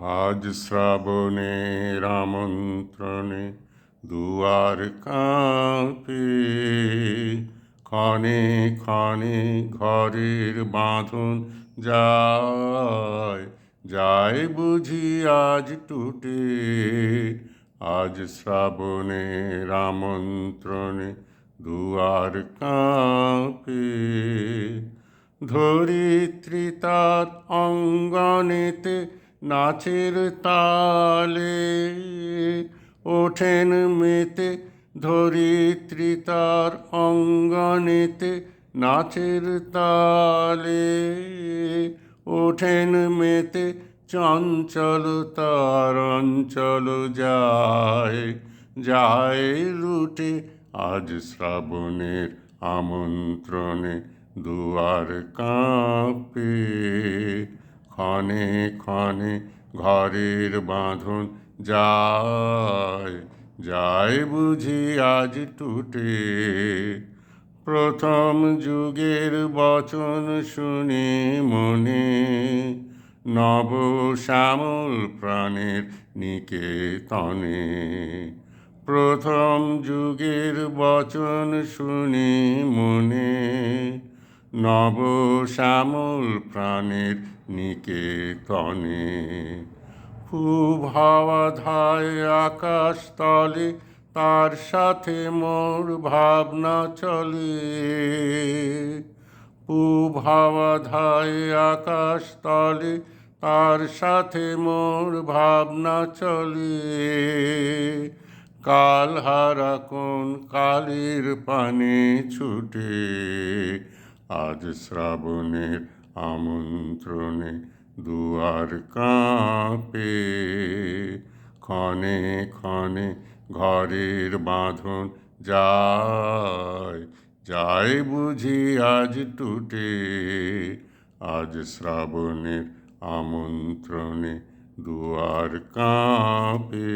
আজ শ্রাবণে রামন্ত্রণে দুয়ার কাঁপে। ক্ষণে ক্ষণে ঘরের বাঁধন যায় যায় বুঝি আজ টুটে। আজ শ্রাবণের রামন্ত্রণে দুয়ার কাঁপে। ধরিত্রী তার অঙ্গনেতে নাচের তালে ওঠেন মেতে ধরিত্রী তার অঙ্গনেতে। নাচের তালে ওঠেন মেতে চঞ্চল তার অঞ্চল যায়। যায় লুটে আজ শ্রাবণের আমন্ত্রণে দুয়ার কাঁপে। ক্ষণে ক্ষণে ঘরের বাঁধন যায় যায় বুঝি আজ টুটে। প্রথম যুগের বচন শুনি মনে নব শ্যামল প্রাণের নিকেতনে। প্রথম যুগের বচন শুনি নব শ্যামল প্রাণের নিকেতনে খুব হাওয়া ধায় আকাশ তলে, তার সাথে মোর ভাবনা চলে। পূব হাওয়া ধায় আকাশ তলে, তার সাথে মোর ভাবনা চলে। কাল হারা কোন কালের পানে ছুটে। আজ শ্রাবণের আমন্ত্রণে দুয়ার কাঁপে ক্ষণে ক্ষণে ঘরের বাঁধন যায় যায় বুঝি আজ টুটে আজ শ্রাবণের আমন্ত্রণে দুয়ার কাঁপে